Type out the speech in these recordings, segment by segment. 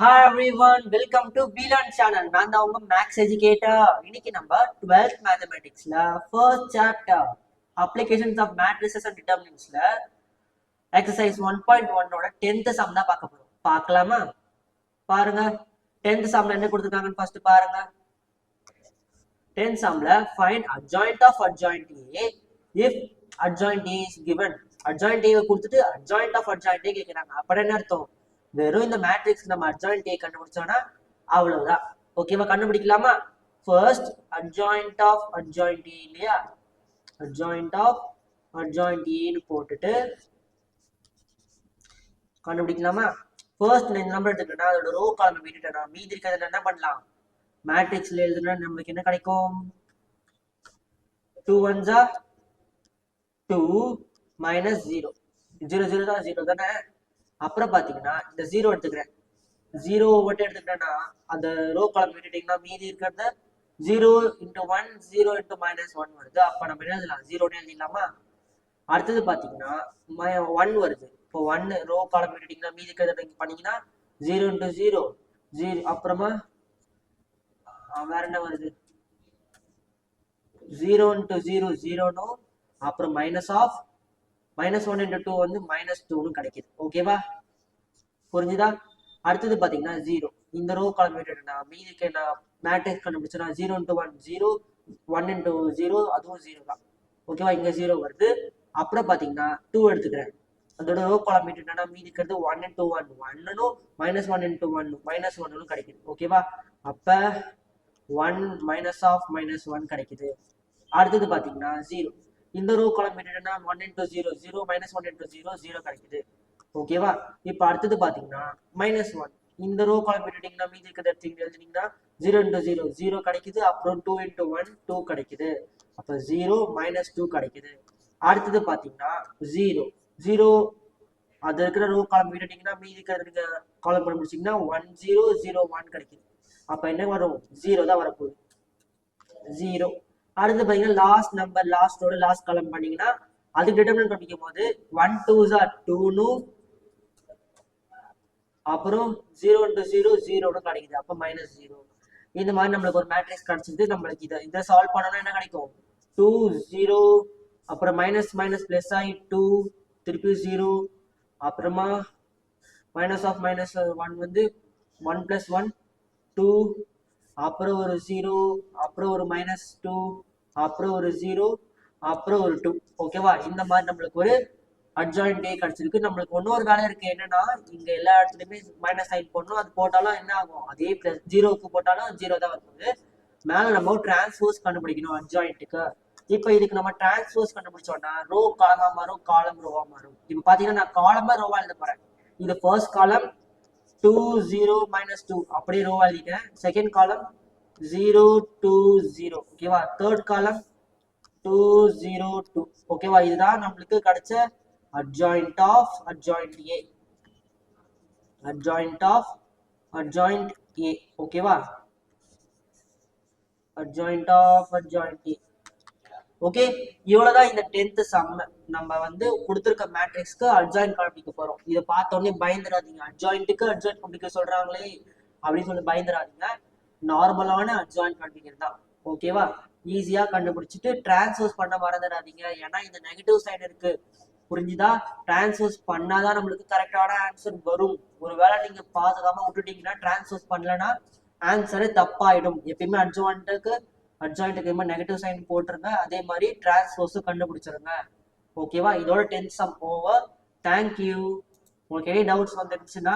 Hi everyone welcome to பீலான் channel நான் தான் உங்க மேக்ஸ் எஜுகேட்டர் இன்னைக்கு நம்ம 12th மேத்தமெட்டிக்ஸ்ல first chapter applications of matrices and டிட்டர்மினன்ட்ஸ்ல exercise one point ஒன்னோட டென்த் சம் தான் பார்க்க போறோம். பார்க்கலாமா? பாருங்க. டென்த் சம்ல என்ன கொடுத்துருக்காங்கன்னு ஃபர்ஸ்ட் பாருங்க. Tenth சம்ல find adjoint of adjoint A. If adjoint A is given adjoint A கொடுத்துட்டு அட்ஜாயிண்ட் ஆஃப் அட்ஜாயிண்ட் ஏ கேட்கிறாங்க அப்படி என்ன அர்த்தம்? வெறும் இந்த மேட்ரிக்ஸ் நம்ம adjoint A கண்டுபிடிச்சோம்னா அவ்வளவுதான். ஓகேவா கண்டுபிடிக்கலாமா? First adjoint of adjoint A இல்லையா? அட்ஜாயின்ட் ஆஃப் அட்ஜாயின்ட் ஏன்னு போட்டுட்டு கண்டுபிடிக்கலாமா? ஃபர்ஸ்ட் நான் இந்த நம்பர் எடுத்துக்கிட்டேன்னா அதோட ரோ காலம் விட்டுட்டேன்னா மீதி இருக்கிறத என்ன பண்ணலாம்? மேட்ரிக்ஸ்ல எழுதுனா நம்மளுக்கு என்ன கிடைக்கும்? Two ஒன்ஸா two minus zero zero zero தான் ஜீரோ தானே? அப்புறம் பார்த்தீங்கன்னா இந்த ஜீரோ எடுத்துக்கிறேன். ஜீரோ மட்டும் எடுத்துக்கிட்டேன்னா அந்த ரோ காலம் விட்டுட்டீங்கன்னா மீதி இருக்கிறத zero into one zero into minus one வருது. அப்போ நம்ம என்ன எழுதலாம்? ஜீரோன்னு எழுதிடலாமா? அடுத்தது பார்த்தீங்கன்னா ஒன் வருது. இப்போ ஒன் ரோ காலம் விட்டுட்டீங்கன்னா மீதி இருக்கிறத பண்ணீங்கன்னா ஜீரோ இன்ட்டு ஜீரோ ஜீரோ அப்புறமா வேற என்ன வருது? ஜீரோ இன்ட்டு ஜீரோ ஜீரோனும் அப்புறம் minus of minus one into two வந்து மைனஸ் டூன்னு கிடைக்குது. ஓகேவா புரிஞ்சுதா? அடுத்தது பார்த்தீங்கன்னா ஜீரோ இந்த ரோ காலம் விட்டுட்டேன்னா மீதிக்கு நான் matrix கண்டுபிடிச்சேன்னா zero into one zero one into zero அதுவும் ஜீரோ தான். ஓகேவா இங்க ஜீரோ வருது. அப்புறம் பார்த்தீங்கன்னா டூ எடுத்துக்கிறேன். அதோட ரோ காலம் விட்டுட்டேன்னா மீதிக்கிறது ஒன் இன்ட்டு ஒன் ஒன்னும் minus one into one minus ஒன்னு கிடைக்குது. ஓகேவா அப்ப one minus of minus one கிடைக்குது. அடுத்தது பார்த்தீங்கன்னா ஜீரோ இந்த ரோ காலம் என்னன்னா one into zero zero minus one into zero zero கிடைக்குது. ஓகேவா இப்போ அடுத்தது பார்த்தீங்கன்னா மைனஸ் ஒன் இந்த ரோ காலம் எடுத்தீங்கன்னா மீதி இருக்கிறத எடுத்தீங்க எழுதினீங்கன்னா ஜீரோ இன்டூ ஜீரோ ஜீரோ கிடைக்குது. அப்புறம் டூ இன்டூ ஒன் டூ கிடைக்குது. அப்போ ஜீரோ மைனஸ் டூ கிடைக்குது. அடுத்தது பார்த்தீங்கன்னா ஜீரோ ஜீரோ அது இருக்கிற ரோ காலம் எடுத்தீங்கன்னா மீதி இருக்கிறத நீங்க காலம் பண்ண முடிச்சிங்கன்னா ஒன் ஜீரோ ஜீரோ ஒன் கிடைக்குது. அப்போ என்ன வரும்? ஜீரோ தான் வரப்போகுது. ஜீரோ அடுத்து பார்த்தீங்கன்னா லாஸ்ட் நம்பர் லாஸ்டோட லாஸ்ட் காலம் பண்ணீங்கன்னா அதுக்கு டிட்டர்மினன்ட் படிக்கும் போது ஒன் டூ ஜார் டூனு அப்புறம் ஜீரோ இன்ட்டு ஜீரோ ஜீரோன்னு கிடைக்குது. அப்போ மைனஸ் ஜீரோ இந்த மாதிரி நம்மளுக்கு ஒரு மேட்ரிக்ஸ் கிடைச்சிது நம்மளுக்கு இதை இதை சால்வ் பண்ணோம்னா என்ன கிடைக்கும்? டூ ஜீரோ அப்புறம் மைனஸ் மைனஸ் ப்ளஸ் ஆகி டூ திருப்பி ஜீரோ அப்புறமா மைனஸ் ஆஃப் மைனஸ் ஒன் வந்து ஒன் ப்ளஸ் ஒன் டூ அப்புறம் ஒரு ஜீரோ அப்புறம் ஒரு மைனஸ் டூ அப்புறம் ஒரு ஜீரோ அப்புறம் ஒரு டூ ஓகேவா இந்த மாதிரி நம்மளுக்கு ஒரு அட்ஜாயிண்ட் டே கிடைச்சிருக்கு. நம்மளுக்கு இன்னொரு வேலை இருக்கு. என்னன்னா இங்க எல்லா இடத்துலயுமே மைனஸ் சைன் போடணும். அது போட்டாலும் என்ன ஆகும்? அதே பிளஸ் ஜீரோக்கு போட்டாலும் ஜீரோ தான் வருது மேல நம்ம டிரான்ஸ்போஸ் கண்டுபிடிக்கணும் அட்ஜாயிண்ட்டுக்கு இப்போ இதுக்கு நம்ம டிரான்ஸ்போஸ் கண்டுபிடிச்சோம்னா ரோ காலமா மாறும் காலம் ரோவா மாறும். இப்போ பாத்தீங்கன்னா நான் காலமா ரோவா எழுத போறேன். இது first column two zero minus two அப்படியே ரோவா எழுதிட்டேன். Second column zero two zero ஓகேவா third column two zero two ஓகேவா இதுதான் நம்மளுக்கு கிடைச்ச adjoint of adjoint A adjoint of adjoint A ஓகேவா adjoint of adjoint A okay இவ்வளோதான் இந்த டென்த் சம்ம நம்ம வந்து கொடுத்துருக்க மேட்ரிக்ஸ்க்கு அட்ஜாயிண்ட் கண்டுபிடிக்க போகிறோம் இதை பார்த்தோன்னே பயந்துடாதீங்க. அட்ஜாயிண்ட்டுக்கு அட்ஜாயிண்ட் கண்டுபிடிக்க சொல்கிறாங்களே அப்படின்னு சொல்லி பயந்துடாதீங்க. நார்மலான அட்ஜாயிண்ட் கண்டுபிடிக்கிறது தான். ஓகேவா ஈஸியா கண்டுபிடிச்சிட்டு டிரான்ஸ்ஃபர்ஸ் பண்ண மறந்துடாதீங்க. ஏன்னா இந்த நெகட்டிவ் சைடு இருக்கு. புரிஞ்சுதா? டிரான்ஸ்ஃபர்ஸ் பண்ணாதான் நம்மளுக்கு கரெக்டான ஆன்சர் வரும். ஒருவேளை நீங்க பாதுகாம விட்டுட்டீங்கன்னா டிரான்ஸ்ஃபர்ஸ் பண்ணலன்னா ஆன்சரே தப்பாயிடும். எப்பயுமே அட்ஜாயிண்ட்டுக்கு அட்ஜாயிண்ட்டுக்கு எப்பயுமே நெகட்டிவ் சைன் போட்டுருங்க. அதே மாதிரி டிரான்ஸ்ஃபர்ஸும் கண்டுபிடிச்சிருங்க. ஓகேவா இதோட tenth sum over thank you உங்களுக்கு எனி டவுட்ஸ் வந்துருச்சுன்னா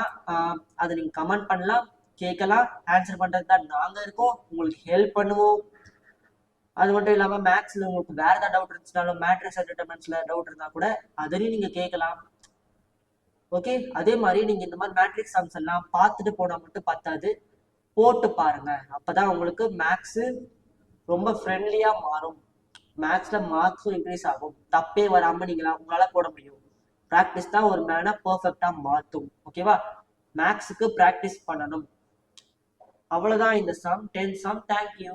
அதை நீங்கள் கமெண்ட் பண்ணலாம். கேட்கலாம் ஆன்சர் பண்ணுறது தான் நாங்கள் இருக்கோம். உங்களுக்கு ஹெல்ப் பண்ணுவோம். அது மட்டும் இல்லாமல் மேக்ஸில் உங்களுக்கு வேறு ஏதாவது டவுட் இருந்துச்சுனாலும் மேட்ரிக்ஸ் டிட்டர்மெண்ட்ஸில் டவுட் இருந்தால் கூட அதையும் நீங்கள் கேட்கலாம். ஓகே அதே மாதிரி நீங்கள் இந்த மாதிரி மேட்ரிக்ஸ் சம்ஸ் எல்லாம் பார்த்துட்டு போனால் மட்டும் பத்தாது. போட்டு பாருங்க. அப்பதான் உங்களுக்கு மேக்ஸு ரொம்ப ஃப்ரெண்ட்லியாக மாறும். மேக்ஸில் மார்க்ஸும் இன்க்ரீஸ் ஆகும். தப்பே வராமல் நீங்களாம் உங்களால் போட முடியும். ப்ராக்டிஸ் தான் ஒரு மேனை பர்ஃபெக்டாக மாற்றும் ஓகேவா மேக்ஸுக்கு ப்ராக்டிஸ் பண்ணணும். அவ்வளவுதான் இந்த சம் டென் சம் தேங்க்யூ